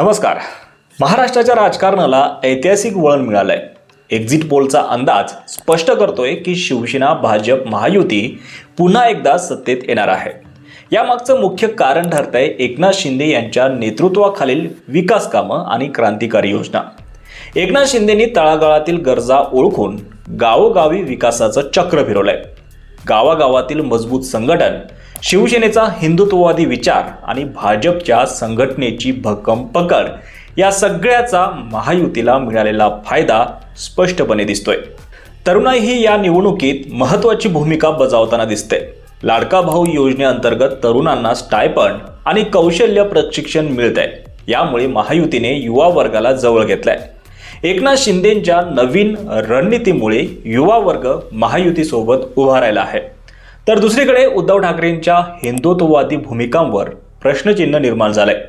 नमस्कार. महाराष्ट्राच्या राजकारणाला ऐतिहासिक वळण मिळालं आहे एक्झिट पोलचा अंदाज स्पष्ट करतोय की शिवसेना भाजप महायुती पुन्हा एकदा सत्तेत येणार आहे. यामागचं मुख्य कारण ठरतंय एकनाथ शिंदे यांच्या नेतृत्वाखालील विकास कामं आणि क्रांतिकारी योजना. एकनाथ शिंदेंनी तळागाळातील गरजा ओळखून गावोगावी विकासाचं चक्र फिरवलंय. गावागावातील मजबूत संघटन शिवसेनेचा हिंदुत्ववादी विचार आणि भाजपच्या संघटनेची भक्कम पकड या सगळ्याचा महायुतीला मिळालेला फायदा स्पष्टपणे दिसतोय. तरुणाई ही या निवडणुकीत महत्त्वाची भूमिका बजावताना दिसते. लाडका भाऊ योजनेअंतर्गत तरुणांना स्टायपंड आणि कौशल्य प्रशिक्षण मिळत आहे यामुळे महायुतीने युवा वर्गाला जवळ घेतलाय. एकनाथ शिंदेंच्या नवीन रणनीतीमुळे युवा वर्ग महायुतीसोबत उभा राहिला आहे. तर दुसरीकडे उद्धव ठाकरेंच्या हिंदुत्ववादी भूमिकांवर प्रश्नचिन्ह निर्माण झालंय.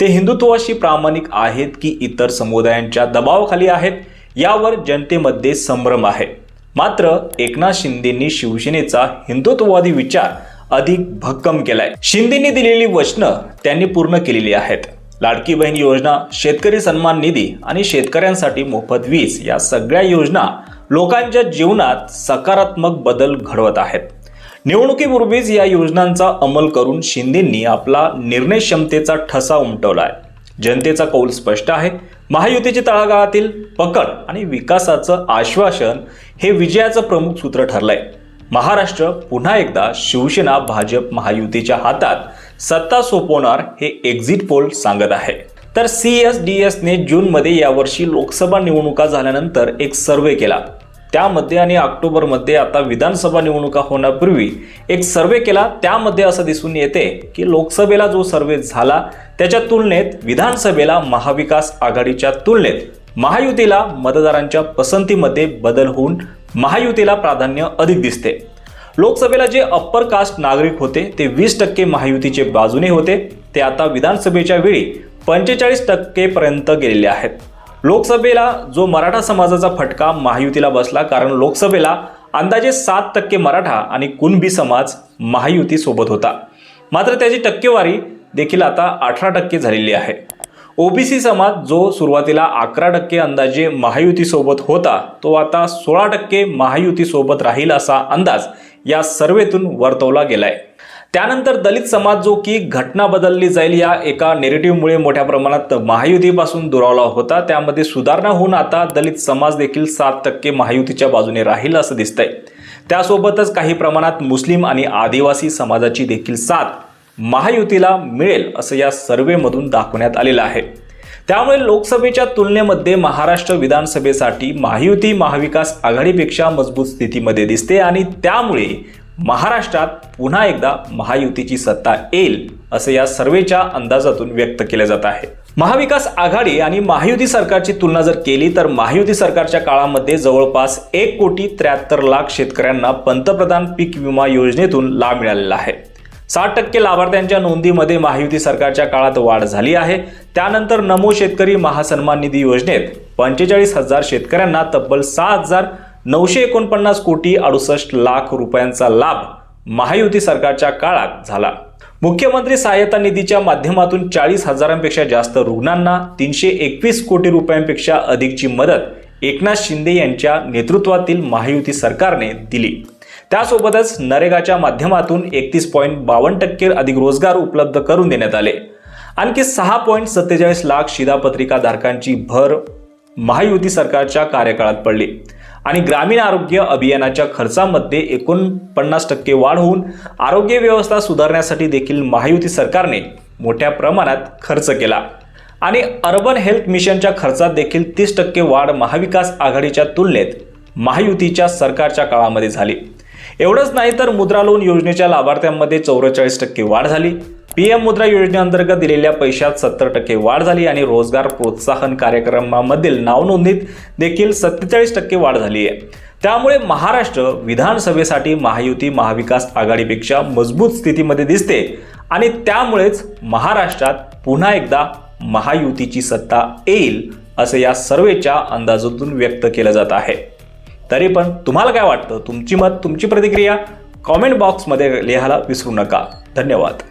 ते हिंदुत्वाशी प्रामाणिक आहेत की इतर समुदायांच्या दबावाखाली आहेत यावर जनतेमध्ये संभ्रम आहे. मात्र एकनाथ शिंदेंनी शिवसेनेचा हिंदुत्ववादी विचार अधिक भक्कम केलाय. शिंदेंनी दिलेली वचनं त्यांनी पूर्ण केलेली आहेत. लाडकी बहीण योजना शेतकरी सन्मान निधी आणि शेतकऱ्यांसाठी मोफत वीज या सगळ्या योजना लोकांच्या जीवनात सकारात्मक बदल घडवत आहेत. निवडणुकीपूर्वीच या योजनांचा अंमल करून शिंदेंनी आपला निर्णय क्षमतेचा ठसा उमटवलाय. जनतेचा कौल स्पष्ट आहे. महायुतीच्या तळागाळातील पकड आणि विकासाचं आश्वासन हे विजयाचं प्रमुख सूत्र ठरलंय. महाराष्ट्र पुन्हा एकदा शिवसेना भाजप महायुतीच्या हातात सत्ता सोपवणार हे एक्झिट पोल सांगत आहे. तर सी एस डी एसने जूनमध्ये यावर्षी लोकसभा निवडणुका झाल्यानंतर एक सर्वे केला. त्यामध्ये आणि ऑक्टोबरमध्ये आता विधानसभा निवडणुका होण्यापूर्वी एक सर्वे केला. त्यामध्ये असं दिसून येते की लोकसभेला जो सर्वे झाला त्याच्या तुलनेत विधानसभेला महाविकास आघाडीच्या तुलनेत महायुतीला मतदारांच्या पसंतीमध्ये बदल होऊन महायुतीला प्राधान्य अधिक दिसते. लोकसभेला जे अप्पर कास्ट नागरिक होते ते वीस टक्के महायुतीचे बाजूने होते. ते आता विधानसभेच्या वेळी पंचेचाळीस टक्केपर्यंत गेलेले आहेत. लोकसभेला जो मराठा समाजाचा फटका महायुतीला बसला कारण लोकसभेला अंदाजे सात टक्के मराठा आणि कुणबी समाज महायुतीसोबत होता. मात्र त्याची टक्केवारी देखील आता अठरा टक्के झालेली आहे. ओबीसी समाज जो सुरुवातीला अकरा टक्के अंदाजे महायुतीसोबत होता तो आता सोळा टक्के महायुतीसोबत राहील असा अंदाज या सर्वेतून वर्तवला गेलाय. त्यानंतर दलित समाज जो की घटना बदलली जाईल या एका नेरेटिव्हमुळे मोठ्या प्रमाणात महायुतीपासून दुरावला होता. त्यामध्ये सुधारणा होऊन आता दलित समाज देखील सात टक्के महायुतीच्या बाजूने राहील असं दिसतंय. त्यासोबतच काही प्रमाणात मुस्लिम आणि आदिवासी समाजाची देखील साथ महायुतीला मिळेल असं या सर्वेमधून दाखवण्यात आलेलं आहे. त्यामुळे लोकसभेच्या तुलनेमध्ये महाराष्ट्र विधानसभेसाठी महायुती महाविकास आघाडीपेक्षा मजबूत स्थितीमध्ये दिसते आणि त्यामुळे महाराष्ट्रात पुन्हा एकदा महायुतीची सत्ता येईल असं या सर्वेच्या अंदाजातून व्यक्त केलं जात आहे. महाविकास आघाडी आणि महायुती सरकारची तुलना जर केली तर महायुती सरकारच्या काळामध्ये जवळपास एक कोटी त्र्याहत्तर लाख शेतकऱ्यांना पंतप्रधान पीक विमा योजनेतून लाभ मिळालेला आहे. साठ टक्के लाभार्थ्यांच्या नोंदीमध्ये महायुती सरकारच्या काळात वाढ झाली आहे. त्यानंतर नमो शेतकरी महासन्मान निधी योजनेत पंचेचाळीस हजार शेतकऱ्यांना तब्बल सहा हजार नऊशे एकोणपन्नास कोटी अडुसष्ट लाख रुपयांचा लाभ महायुती सरकारच्या काळात झाला. मुख्यमंत्री सहाय्यता निधीच्या माध्यमातून चाळीस हजारांपेक्षा जास्त रुग्णांना तीनशे एकवीस कोटी रुपयांपेक्षा अधिकची मदत एकनाथ शिंदे यांच्या नेतृत्वातील महायुती सरकारने दिली. त्यासोबतच नरेगाच्या माध्यमातून एकतीस पॉईंट बावन्न टक्के अधिक रोजगार उपलब्ध करून देण्यात आले. आणखी सहा पॉईंट सत्तेचाळीस लाख शिधापत्रिका धारकांची भर महायुती सरकारच्या कार्यकाळात पडली. आणि ग्रामीण आरोग्य अभियानाच्या खर्चामध्ये एकोणपन्नास टक्के वाढ होऊन आरोग्य व्यवस्था सुधारण्यासाठी देखील महायुती सरकारने मोठ्या प्रमाणात खर्च केला. आणि अर्बन हेल्थ मिशनच्या खर्चात देखील तीस टक्के वाढ महाविकास आघाडीच्या तुलनेत महायुतीच्या सरकारच्या काळामध्ये झाली. एवढंच नाही तर मुद्रा लोन योजनेच्या लाभार्थ्यांमध्ये चौवेचाळीस टक्के वाढ झाली. पीएम मुद्रा योजनेअंतर्गत दिलेल्या पैशात सत्तर टक्के वाढ झाली आणि रोजगार प्रोत्साहन कार्यक्रमामधील नावनोंदणीत देखील सत्तेचाळीस टक्के वाढ झाली आहे. त्यामुळे महाराष्ट्र विधानसभेसाठी महायुती महाविकास आघाडीपेक्षा मजबूत स्थितीमध्ये दिसते आणि त्यामुळेच महाराष्ट्रात पुन्हा एकदा महायुतीची सत्ता येईल असं या सर्वेच्या अंदाजातून व्यक्त केलं जात आहे. तरी पण तुम्हाला काय वाटतं? तुमची मत तुमची प्रतिक्रिया कॉमेंट बॉक्समध्ये लिहायला विसरू नका. धन्यवाद.